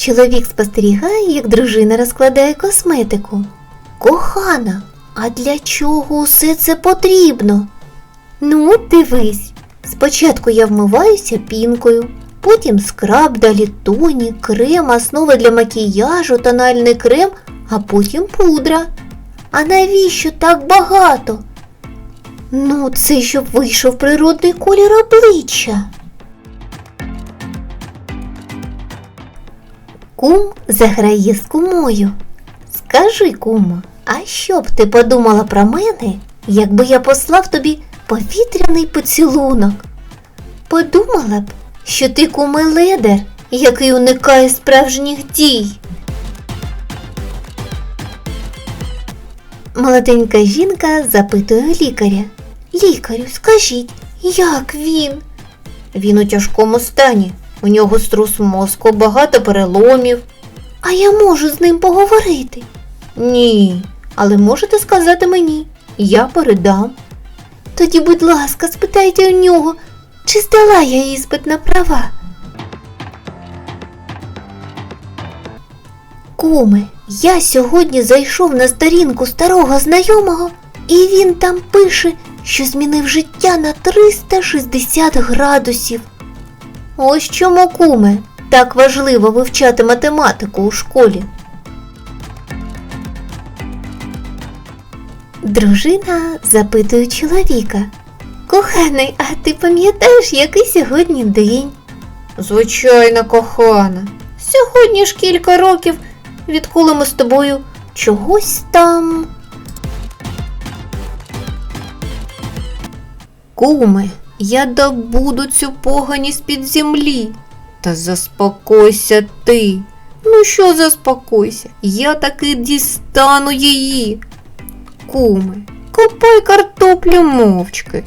Чоловік спостерігає, як дружина розкладає косметику. Кохана, а для чого усе це потрібно? Ну, дивись. Спочатку я вмиваюся пінкою, потім скраб, далі тоні, крем, основа для макіяжу, тональний крем, а потім пудра. А навіщо так багато? Ну, це щоб вийшов природний колір обличчя. Кум заграє з кумою. Скажи, кумо, а що б ти подумала про мене, якби я послав тобі повітряний поцілунок? Подумала б, що ти куме ледер, який уникає справжніх дій. Молоденька жінка запитує лікаря. Лікарю, скажіть, як він? Він у тяжкому стані. У нього струс мозку, багато переломів. А я можу з ним поговорити? Ні, але можете сказати мені, я передам. Тоді, будь ласка, спитайте у нього, чи здала я іспит на права. Куме, я сьогодні зайшов на сторінку старого знайомого, і він там пише, що змінив життя на 360 градусів. Ось чому, куме, так важливо вивчати математику у школі. Дружина запитує чоловіка. Коханий, а ти пам'ятаєш, який сьогодні день? Звичайно, кохана. Сьогодні ж кілька років, відколи ми з тобою чогось там. Куме, я добуду цю поганість під землі. Та заспокойся ти. Ну що заспокойся? Я таки дістану її. Куми, копай картоплю мовчки.